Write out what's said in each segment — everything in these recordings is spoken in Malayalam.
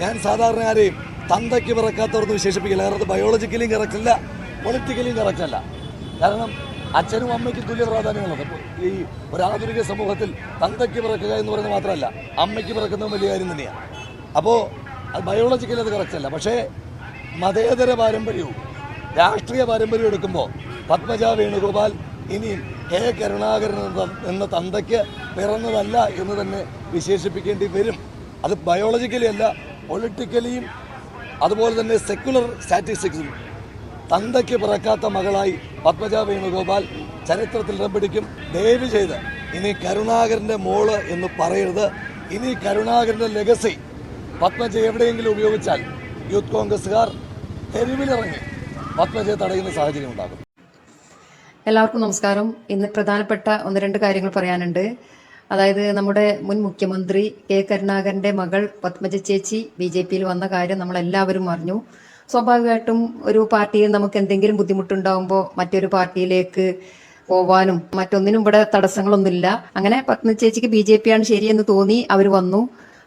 ഞാൻ സാധാരണ ആരെയും തന്തയ്ക്ക് പിറക്കാത്തവർന്ന് വിശേഷിപ്പിക്കില്ല. കാരണം അത് ബയോളജിക്കലിയും കറക്റ്റ് പൊളിറ്റിക്കലിയും കറക്റ്റ് കാരണം അച്ഛനും അമ്മയ്ക്കും തുല്യ പ്രാധാന്യമുള്ളത് ഈ ഒരാധുനിക സമൂഹത്തിൽ തന്തയ്ക്ക് പിറക്കുക എന്ന് പറയുന്നത് മാത്രമല്ല അമ്മയ്ക്ക് പിറക്കുന്നതും വലിയ കാര്യം തന്നെയാണ് അപ്പോൾ അത് ബയോളജിക്കലി അത് കറക്റ്റ് അല്ല. പക്ഷേ മതേതര പാരമ്പര്യവും രാഷ്ട്രീയ പാരമ്പര്യവും എടുക്കുമ്പോൾ പത്മജ വേണുഗോപാൽ ഇനിയും ഹേ കരുണാകരൻ എന്ന തന്തയ്ക്ക് പിറന്നതല്ല എന്ന് തന്നെ വിശേഷിപ്പിക്കേണ്ടി വരും. അത് ബയോളജിക്കലി അല്ല പൊളിറ്റിക്കലിയും അതുപോലെ തന്നെ സെക്യുലർ സ്റ്റാറ്റിസ്റ്റിക്സും തന്തയ്ക്ക് പിറക്കാത്ത മകളായി പത്മജ വേണുഗോപാൽ ചരിത്രത്തിൽ ഇടം പിടിക്കും. ദയവ് ചെയ്ത് ഇനി കരുണാകരന്റെ മോൾ എന്ന് പറയരുത്. ഇനി കരുണാകരന്റെ ലെഗസി പത്മജ എവിടെയെങ്കിലും ഉപയോഗിച്ചാൽ യൂത്ത് കോൺഗ്രസ്സുകാർ തെരുവിലിറങ്ങി പത്മജയെ തടയുന്ന സാഹചര്യം ഉണ്ടാകും. എല്ലാവർക്കും നമസ്കാരം. ഇന്ന് പ്രധാനപ്പെട്ട ഒന്ന് രണ്ട് കാര്യങ്ങൾ പറയാനുണ്ട്. അതായത് നമ്മുടെ മുൻ മുഖ്യമന്ത്രി കെ കരുണാകരന്റെ മകൾ പത്മജ ചേച്ചി ബി ജെ പിയിൽ വന്ന കാര്യം നമ്മൾ എല്ലാവരും അറിഞ്ഞു. സ്വാഭാവികമായിട്ടും ഒരു പാർട്ടിയിൽ നമുക്ക് എന്തെങ്കിലും ബുദ്ധിമുട്ടുണ്ടാകുമ്പോൾ മറ്റൊരു പാർട്ടിയിലേക്ക് പോവാനും മറ്റൊന്നിനും ഇവിടെ തടസ്സങ്ങളൊന്നുമില്ല. അങ്ങനെ പത്മ ചേച്ചിക്ക് ബി ജെ പി ആണ് ശരിയെന്ന് തോന്നി അവർ വന്നു.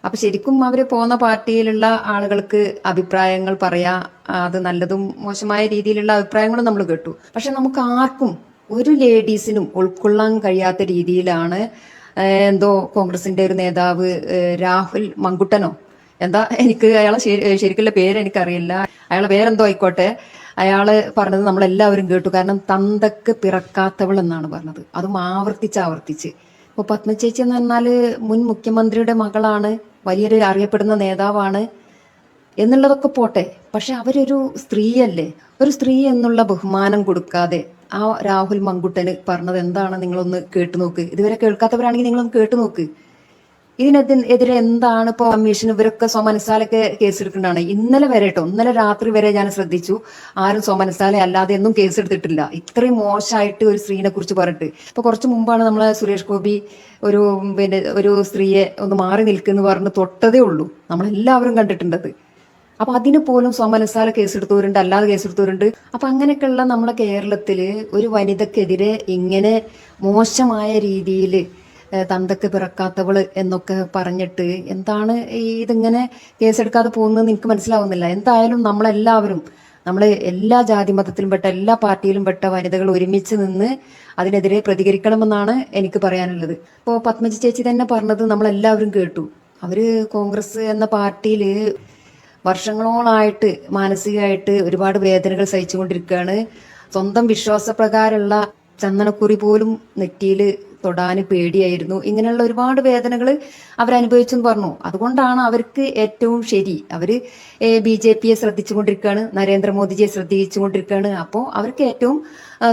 അപ്പൊ ശരിക്കും അവർ പോകുന്ന പാർട്ടിയിലുള്ള ആളുകൾക്ക് അഭിപ്രായങ്ങൾ പറയാ അത് നല്ലതും മോശമായ രീതിയിലുള്ള അഭിപ്രായങ്ങളും നമ്മൾ കേട്ടു. പക്ഷെ നമുക്ക് ആർക്കും ഒരു ലേഡീസിനും ഉൾക്കൊള്ളാൻ കഴിയാത്ത രീതിയിലാണ് എന്തോ കോൺഗ്രസിന്റെ ഒരു നേതാവ് രാഹുൽ മങ്കുട്ടനോ? എന്താ എനിക്ക് അയാളെ ശരിക്കുള്ള പേര് എനിക്കറിയില്ല. അയാളെ പേരെന്തോ ആയിക്കോട്ടെ. അയാൾ പറഞ്ഞത് നമ്മളെല്ലാവരും കേട്ടു. കാരണം തന്തക്ക് പിറക്കാത്തവൾ എന്നാണ് പറഞ്ഞത്. അതും ആവർത്തിച്ച് ആവർത്തിച്ച്. ഇപ്പൊ പത്മചേച്ചി എന്ന് പറഞ്ഞാൽ മുൻ മുഖ്യമന്ത്രിയുടെ മകളാണ്. വലിയൊരു അറിയപ്പെടുന്ന നേതാവാണ്. എന്നുള്ളതൊക്കെ പോട്ടെ. പക്ഷെ അവരൊരു സ്ത്രീയല്ലേ? ഒരു സ്ത്രീ എന്നുള്ള ബഹുമാനം കൊടുക്കാതെ ആ രാഹുൽ മങ്കുട്ടന് പറഞ്ഞത് എന്താണ് നിങ്ങളൊന്ന് കേട്ടു നോക്ക്. ഇതുവരെ കേൾക്കാത്തവരാണെങ്കിൽ നിങ്ങളൊന്ന് കേട്ടു നോക്ക്. ഇതിനെതിരെ എന്താണ് ഇപ്പോൾ കമ്മീഷൻ ഇവരൊക്കെ സ്വമനസാലൊക്കെ കേസെടുക്കേണ്ടതാണ് ഇന്നലെ വരെ കേട്ടോ ഇന്നലെ രാത്രി വരെ ഞാൻ ശ്രദ്ധിച്ചു. ആരും സ്വമനസാല അല്ലാതെ ഒന്നും കേസെടുത്തിട്ടില്ല. ഇത്രയും മോശമായിട്ട് ഒരു സ്ത്രീനെ കുറിച്ച് പറഞ്ഞിട്ട്. ഇപ്പൊ കുറച്ച് മുമ്പാണ് നമ്മളെ സുരേഷ് ഗോപി ഒരു പിന്നെ ഒരു സ്ത്രീയെ ഒന്ന് മാറി നിൽക്കുന്നു പറഞ്ഞ് തൊട്ടതേ ഉള്ളൂ. നമ്മളെല്ലാവരും കണ്ടിട്ടുണ്ടത്. അപ്പൊ അതിന് പോലും സ്വമനസാല കേസെടുത്തവരുണ്ട് അല്ലാതെ കേസെടുത്തവരുണ്ട്. അപ്പൊ അങ്ങനെയൊക്കെയുള്ള നമ്മുടെ കേരളത്തിൽ ഒരു വനിതക്കെതിരെ ഇങ്ങനെ മോശമായ രീതിയിൽ തന്തക്ക് പിറക്കാത്തവൾ എന്നൊക്കെ പറഞ്ഞിട്ട് എന്താണ് ഇതിങ്ങനെ കേസെടുക്കാതെ പോകുന്നതെന്ന് എനിക്ക് മനസ്സിലാവുന്നില്ല. എന്തായാലും നമ്മളെല്ലാവരും നമ്മൾ എല്ലാ ജാതി മതത്തിലും പെട്ട എല്ലാ പാർട്ടിയിലും പെട്ട വനിതകൾ ഒരുമിച്ച് നിന്ന് അതിനെതിരെ പ്രതികരിക്കണമെന്നാണ് എനിക്ക് പറയാനുള്ളത്. ഇപ്പോൾ പത്മജി ചേച്ചി തന്നെ പറഞ്ഞത് നമ്മളെല്ലാവരും കേട്ടു. അവർ കോൺഗ്രസ് എന്ന പാർട്ടിയിൽ വർഷങ്ങളോളായിട്ട് മാനസികമായിട്ട് ഒരുപാട് വേദനകൾ സഹിച്ചുകൊണ്ടിരിക്കുകയാണ്. സ്വന്തം വിശ്വാസപ്രകാരമുള്ള ചന്ദനക്കുറി പോലും നെറ്റിയിൽ തൊടാന് പേടിയായിരുന്നു. ഇങ്ങനെയുള്ള ഒരുപാട് വേദനകൾ അവരനുഭവിച്ചു എന്ന് പറഞ്ഞു. അതുകൊണ്ടാണ് അവർക്ക് ഏറ്റവും ശരി. അവർ ബി ജെ പിയെ ശ്രദ്ധിച്ചുകൊണ്ടിരിക്കുകയാണ് നരേന്ദ്രമോദിജിയെ ശ്രദ്ധിച്ചുകൊണ്ടിരിക്കുകയാണ് അപ്പോൾ അവർക്ക് ഏറ്റവും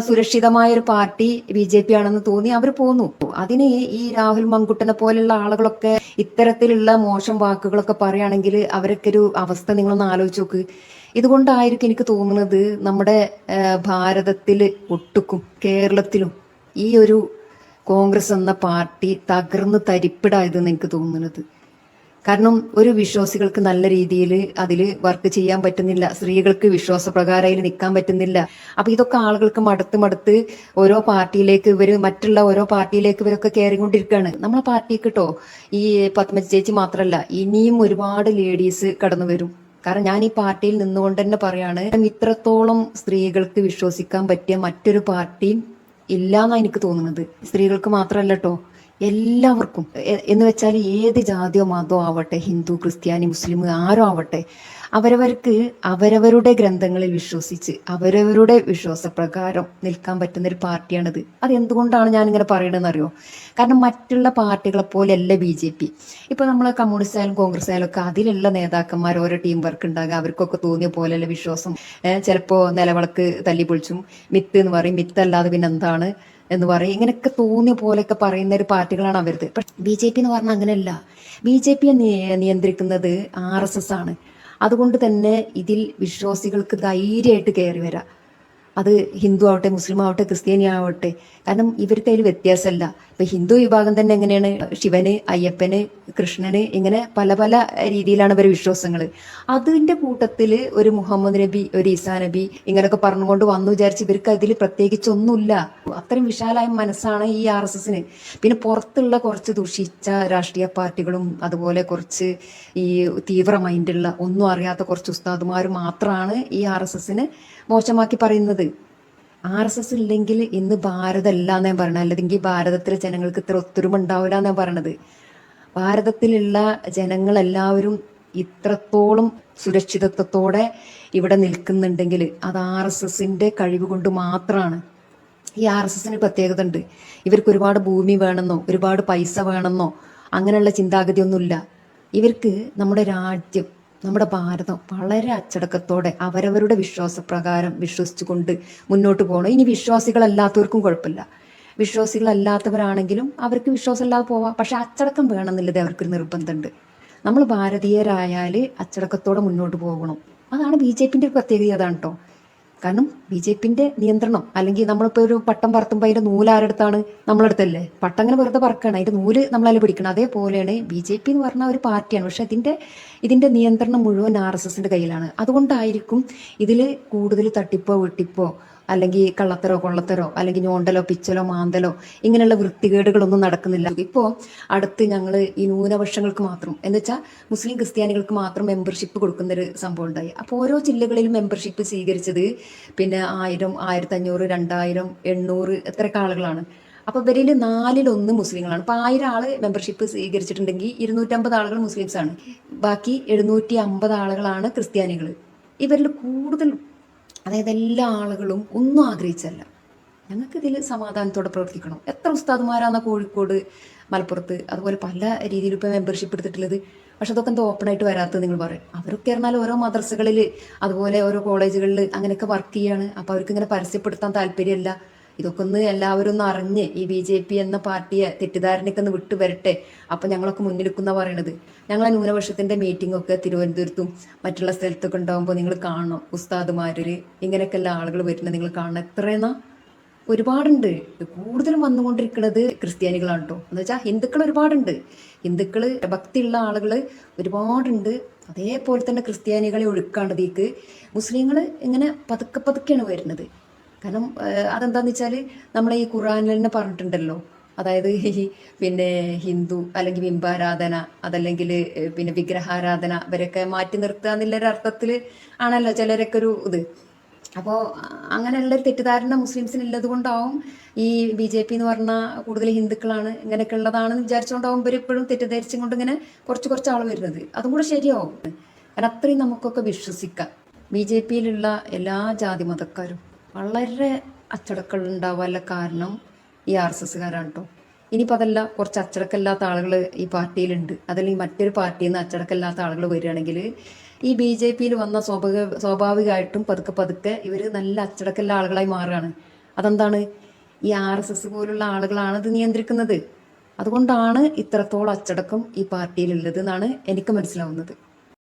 സുരക്ഷിതമായ ഒരു പാർട്ടി ബി ജെ പി ആണെന്ന് തോന്നി അവർ പോന്നു. അതിന് ഈ രാഹുൽ മങ്കുട്ടനെ പോലെയുള്ള ആളുകളൊക്കെ ഇത്തരത്തിലുള്ള മോശം വാക്കുകളൊക്കെ പറയുകയാണെങ്കിൽ അവരൊക്കെ ഒരു അവസ്ഥ നിങ്ങളൊന്ന് ആലോചിച്ച് നോക്ക്. ഇതുകൊണ്ടായിരിക്കും എനിക്ക് തോന്നുന്നത് നമ്മുടെ ഭാരതത്തിൽ ഒട്ടുക്കും കേരളത്തിലും ഈ ഒരു കോൺഗ്രസ് എന്ന പാർട്ടി തകർന്ന് തരിപ്പിടായതെന്ന് എനിക്ക് തോന്നുന്നത്. കാരണം ഒരു വിശ്വാസികൾക്ക് നല്ല രീതിയിൽ അതിൽ വർക്ക് ചെയ്യാൻ പറ്റുന്നില്ല സ്ത്രീകൾക്ക് വിശ്വാസപ്രകാരം അതിൽ നിൽക്കാൻ പറ്റുന്നില്ല. അപ്പൊ ഇതൊക്കെ ആളുകൾക്ക് മടുത്ത് മടുത്ത് ഓരോ പാർട്ടിയിലേക്ക് ഇവർ മറ്റുള്ള ഓരോ പാർട്ടിയിലേക്ക് ഇവരൊക്കെ കയറിക്കൊണ്ടിരിക്കുകയാണ്. നമ്മളെ പാർട്ടിക്ക് കേട്ടോ ഈ പത്മജി ചേച്ചി മാത്രമല്ല ഇനിയും ഒരുപാട് ലേഡീസ് കടന്നു വരും കാരണം ഞാൻ ഈ പാർട്ടിയിൽ നിന്നുകൊണ്ട് തന്നെ പറയാണ് ഇത്രത്തോളം സ്ത്രീകൾക്ക് വിശ്വസിക്കാൻ പറ്റിയ മറ്റൊരു പാർട്ടിയും എന്നാണ് എനിക്ക് തോന്നുന്നത്. സ്ത്രീകൾക്ക് മാത്രമല്ല കേട്ടോ എല്ലാവർക്കും. എന്ന് വെച്ചാൽ ഏത് ജാതിയോ മതമോ ആവട്ടെ ഹിന്ദു ക്രിസ്ത്യാനി മുസ്ലിം ആരോ ആവട്ടെ അവരവർക്ക് അവരവരുടെ ഗ്രന്ഥങ്ങളിൽ വിശ്വസിച്ച് അവരവരുടെ വിശ്വാസപ്രകാരം നിൽക്കാൻ പറ്റുന്ന ഒരു പാർട്ടിയാണിത്. അത് എന്തുകൊണ്ടാണ് ഇങ്ങനെ പറയണതെന്ന് അറിയോ കാരണം മറ്റുള്ള പാർട്ടികളെ പോലെയല്ല ബി ജെ പി. ഇപ്പൊ നമ്മൾ കമ്മ്യൂണിസ്റ്റ് ആയാലും കോൺഗ്രസ് ആയാലും ഒക്കെ അതിലുള്ള നേതാക്കന്മാർ ഓരോ ടീം വർക്ക് ഉണ്ടാകുക അവർക്കൊക്കെ തോന്നിയ പോലെയല്ല വിശ്വാസം ചിലപ്പോ നിലവിളക്ക് തല്ലി പൊളിച്ചും മിത്ത് എന്ന് പറയും. മിത്ത് അല്ലാതെ പിന്നെ എന്താണ് എന്ന് പറയും. ഇങ്ങനെയൊക്കെ തോന്നിയ പോലെയൊക്കെ പറയുന്ന ഒരു പാർട്ടികളാണ് അവരത്. ബി ജെ പി എന്ന് പറഞ്ഞാൽ അങ്ങനെയല്ല. ബി ജെ പിയെ നിയന്ത്രിക്കുന്നത് ആർ എസ് എസ് ആണ്. അതുകൊണ്ട് തന്നെ ഇതിൽ വിശ്വാസികൾക്ക് ധൈര്യമായിട്ട് കയറി വരാം. അത് ഹിന്ദു ആവട്ടെ മുസ്ലിം ആവട്ടെ ക്രിസ്ത്യാനി ആവട്ടെ. കാരണം ഇവർക്ക് അതിൽ വ്യത്യാസമല്ല. ഇപ്പൊ ഹിന്ദു വിഭാഗം തന്നെ എങ്ങനെയാണ്? ശിവന് അയ്യപ്പന് കൃഷ്ണന് ഇങ്ങനെ പല പല രീതിയിലാണ് ഇവരുടെ വിശ്വാസങ്ങൾ അതിന്റെ കൂട്ടത്തിൽ ഒരു മുഹമ്മദ് നബി ഒരു ഈസാ നബി ഇങ്ങനെയൊക്കെ പറഞ്ഞുകൊണ്ട് വന്നു വിചാരിച്ച് ഇവർക്ക് അതിൽ പ്രത്യേകിച്ചൊന്നുമില്ല. അത്രയും വിശാലമായ മനസ്സാണ് ഈ ആർ എസ് എസിന്. പിന്നെ പുറത്തുള്ള കുറച്ച് ദുഷിച്ച രാഷ്ട്രീയ പാർട്ടികളും അതുപോലെ കുറച്ച് ഈ തീവ്ര മൈൻഡുള്ള ഒന്നും അറിയാത്ത കുറച്ച് ഉസ്താദുമാർ മാത്രമാണ് ഈ ആർ എസ് എസിനെ മോശമാക്കി പറയുന്നത്. ആർ എസ് എസ് ഇല്ലെങ്കിൽ ഇന്ന് ഭാരതമല്ല എന്നാ പറയണത്. അല്ലെങ്കിൽ ഭാരതത്തിലെ ജനങ്ങൾക്ക് ഇത്ര ഒത്തൊരുമ ഉണ്ടാവില്ല എന്നാ പറയണത്. ഭാരതത്തിലുള്ള ജനങ്ങളെല്ലാവരും ഇത്രത്തോളം സുരക്ഷിതത്വത്തോടെ ഇവിടെ നിൽക്കുന്നുണ്ടെങ്കിൽ അത് ആർ എസ് എസിന്റെ കഴിവ് കൊണ്ട് മാത്രമാണ് ഈ ആർ എസ് എസിന് പ്രത്യേകത ഉണ്ട്. ഇവർക്ക് ഒരുപാട് ഭൂമി വേണമെന്നോ ഒരുപാട് പൈസ വേണമെന്നോ അങ്ങനെയുള്ള ചിന്താഗതിയൊന്നുമില്ല. ഇവർക്ക് നമ്മുടെ രാജ്യം നമ്മുടെ ഭാരതം വളരെ അച്ചടക്കത്തോടെ അവരവരുടെ വിശ്വാസപ്രകാരം വിശ്വസിച്ചുകൊണ്ട് മുന്നോട്ട് പോകണം. ഇനി വിശ്വാസികളല്ലാത്തവർക്കും കുഴപ്പമില്ല. വിശ്വാസികളല്ലാത്തവരാണെങ്കിലും അവർക്ക് വിശ്വാസമില്ലാതെ പോവാം. പക്ഷെ അച്ചടക്കം വേണമെന്നുള്ളത് അവർക്കൊരു നിർബന്ധമുണ്ട്. നമ്മൾ ഭാരതീയരായാൽ അച്ചടക്കത്തോടെ മുന്നോട്ട് പോകണം. അതാണ് ബി ജെ പിന്റെ പ്രത്യേകത. അതാണ് കേട്ടോ കാരണം ബി ജെ പിന്റെ നിയന്ത്രണം അല്ലെങ്കിൽ നമ്മളിപ്പോ ഒരു പട്ടം പറത്തുമ്പോൾ അതിന്റെ നൂൽ ആരെടുത്താണ് നമ്മളെടുത്തല്ലേ? പട്ടം അങ്ങനെ വെറുതെ പറക്കണം. അതിന്റെ നൂൽ നമ്മളതിൽ പിടിക്കണം. അതേപോലെയാണ് ബി ജെ പി എന്ന് പറഞ്ഞ ഒരു പാർട്ടിയാണ്. പക്ഷെ ഇതിന്റെ ഇതിന്റെ നിയന്ത്രണം മുഴുവൻ ആർ എസ് എസിന്റെ കയ്യിലാണ്. അതുകൊണ്ടായിരിക്കും ഇതിൽ കൂടുതൽ തട്ടിപ്പോ വെട്ടിപ്പോ അല്ലെങ്കിൽ കള്ളത്തരോ കൊള്ളത്തരോ അല്ലെങ്കിൽ ഞോണ്ടലോ പിച്ചലോ മാന്തലോ ഇങ്ങനെയുള്ള വൃത്തികേടുകളൊന്നും നടക്കുന്നില്ല. ഇപ്പോൾ അടുത്ത് ഞങ്ങൾ ഈ ന്യൂനപക്ഷങ്ങൾക്ക് മാത്രം എന്ന് വെച്ചാൽ മുസ്ലിം ക്രിസ്ത്യാനികൾക്ക് മാത്രം മെമ്പർഷിപ്പ് കൊടുക്കുന്ന ഒരു സംഭവം ഉണ്ടായി അപ്പോൾ ഓരോ ജില്ലകളിലും മെമ്പർഷിപ്പ് സ്വീകരിച്ചത് പിന്നെ ആയിരം ആയിരത്തി അഞ്ഞൂറ് രണ്ടായിരം എണ്ണൂറ് എത്രയൊക്കെ ആളുകളാണ്. അപ്പോൾ ഇവരിൽ നാലിലൊന്ന് മുസ്ലിങ്ങളാണ്. അപ്പോൾ ആയിരം ആൾ മെമ്പർഷിപ്പ് സ്വീകരിച്ചിട്ടുണ്ടെങ്കിൽ ഇരുന്നൂറ്റമ്പത് ആളുകൾ മുസ്ലിംസ് ആണ് ബാക്കി എഴുന്നൂറ്റി അമ്പത് ആളുകളാണ് ക്രിസ്ത്യാനികൾ ഇവരിൽ കൂടുതൽ അതായത് എല്ലാ ആളുകളും ഒന്നും ആഗ്രഹിച്ചല്ല. ഞങ്ങൾക്ക് ഇതിൽ സമാധാനത്തോടെ പ്രവർത്തിക്കണം. എത്ര ഉസ്താദുമാരാണ് കോഴിക്കോട് മലപ്പുറത്ത് അതുപോലെ പല രീതിയിൽ ഇപ്പോൾ മെമ്പർഷിപ്പ് എടുത്തിട്ടുള്ളത്. പക്ഷെ അതൊക്കെ എന്താ ഓപ്പൺ ആയിട്ട് വരാത്തത് നിങ്ങൾ പറയും. അവരൊക്കെ പറഞ്ഞാൽ ഓരോ മദ്രസകളിൽ അതുപോലെ ഓരോ കോളേജുകളിൽ അങ്ങനെയൊക്കെ വർക്ക് ചെയ്യാണ്. അപ്പോൾ അവർക്ക് ഇങ്ങനെ പരസ്യപ്പെടുത്താൻ താല്പര്യമില്ല. ഇതൊക്കെ ഒന്ന് എല്ലാവരും ഒന്ന് അറിഞ്ഞ് ഈ ബി ജെ പി എന്ന പാർട്ടിയെ തെറ്റിദ്ധാരണയ്ക്ക് ഒന്ന് വിട്ടു വരട്ടെ. അപ്പൊ ഞങ്ങളൊക്കെ മുന്നിലെക്കുന്ന പറയണത്. ഞങ്ങളെ മീറ്റിംഗ് ഒക്കെ തിരുവനന്തപുരത്തും മറ്റുള്ള സ്ഥലത്തൊക്കെ ഉണ്ടാകുമ്പോൾ നിങ്ങൾ കാണണം. ഉസ്താദുമാരിൽ ഇങ്ങനെയൊക്കെയുള്ള ആളുകൾ വരുന്നത് നിങ്ങൾ കാണണം. എത്രയെന്നാ ഒരുപാടുണ്ട്. കൂടുതലും വന്നുകൊണ്ടിരിക്കുന്നത് ക്രിസ്ത്യാനികളാണ് കേട്ടോ എന്ന് വെച്ചാൽ ഹിന്ദുക്കൾ ഒരുപാടുണ്ട്. ഹിന്ദുക്കൾ ഭക്തിയുള്ള ആളുകൾ ഒരുപാടുണ്ട്. അതേപോലെ തന്നെ ക്രിസ്ത്യാനികളെ ഒഴുക്കാണ്ടതേക്ക് മുസ്ലിങ്ങൾ ഇങ്ങനെ പതുക്കെ പതുക്കെയാണ് വരുന്നത്. കാരണം അതെന്താന്ന് വെച്ചാൽ നമ്മളെ ഈ ഖുറാനിൽ തന്നെ പറഞ്ഞിട്ടുണ്ടല്ലോ. അതായത് ഈ പിന്നെ ഹിന്ദു അല്ലെങ്കിൽ ബിംബാരാധന അതല്ലെങ്കിൽ പിന്നെ വിഗ്രഹാരാധന ഇവരൊക്കെ മാറ്റി നിർത്തുക എന്നുള്ളൊരു അർത്ഥത്തിൽ ആണല്ലോ ചിലരൊക്കെ ഒരു ഇത്. അപ്പോൾ അങ്ങനെയുള്ള തെറ്റിദ്ധാരണ മുസ്ലിംസിന് ഉള്ളത് കൊണ്ടാവും ഈ ബി ജെ പി എന്ന് പറഞ്ഞാൽ കൂടുതൽ ഹിന്ദുക്കളാണ് ഇങ്ങനെയൊക്കെ ഉള്ളതാണെന്ന് വിചാരിച്ചുകൊണ്ടാവും ഇവർ ഇപ്പോഴും തെറ്റിദ്ധരിച്ചും കൊണ്ട് ഇങ്ങനെ കുറച്ച് കുറച്ച് ആൾ വരുന്നത്. അതും കൂടെ ശരിയാവും. കാരണം അത്രയും നമുക്കൊക്കെ വിശ്വസിക്കാം. ബി ജെ പിയിലുള്ള എല്ലാ ജാതി മതക്കാരും വളരെ അച്ചടക്കം ഉണ്ടാവാനുള്ള കാരണം ഈ ആർ എസ് എസ്സുകാരാണ് കേട്ടോ ഇനിയിപ്പോൾ അതല്ല കുറച്ച് അച്ചടക്കമില്ലാത്ത ആളുകൾ ഈ പാർട്ടിയിലുണ്ട്. അതല്ലെങ്കിൽ മറ്റൊരു പാർട്ടിയിൽ നിന്ന് അച്ചടക്കമില്ലാത്ത ആളുകൾ വരികയാണെങ്കിൽ ഈ ബി ജെ പിയിൽ വന്ന സ്വാഭാവിക സ്വാഭാവികമായിട്ടും പതുക്കെ പതുക്കെ ഇവർ നല്ല അച്ചടക്കമുള്ള ആളുകളായി മാറുകയാണ്. അതെന്താണ്? ഈ ആർ എസ് എസ് പോലുള്ള ആളുകളാണ് ഇത് നിയന്ത്രിക്കുന്നത്. അതുകൊണ്ടാണ് ഇത്രത്തോളം അച്ചടക്കം ഈ പാർട്ടിയിലുള്ളത് എന്നാണ് എനിക്ക് മനസ്സിലാവുന്നത്.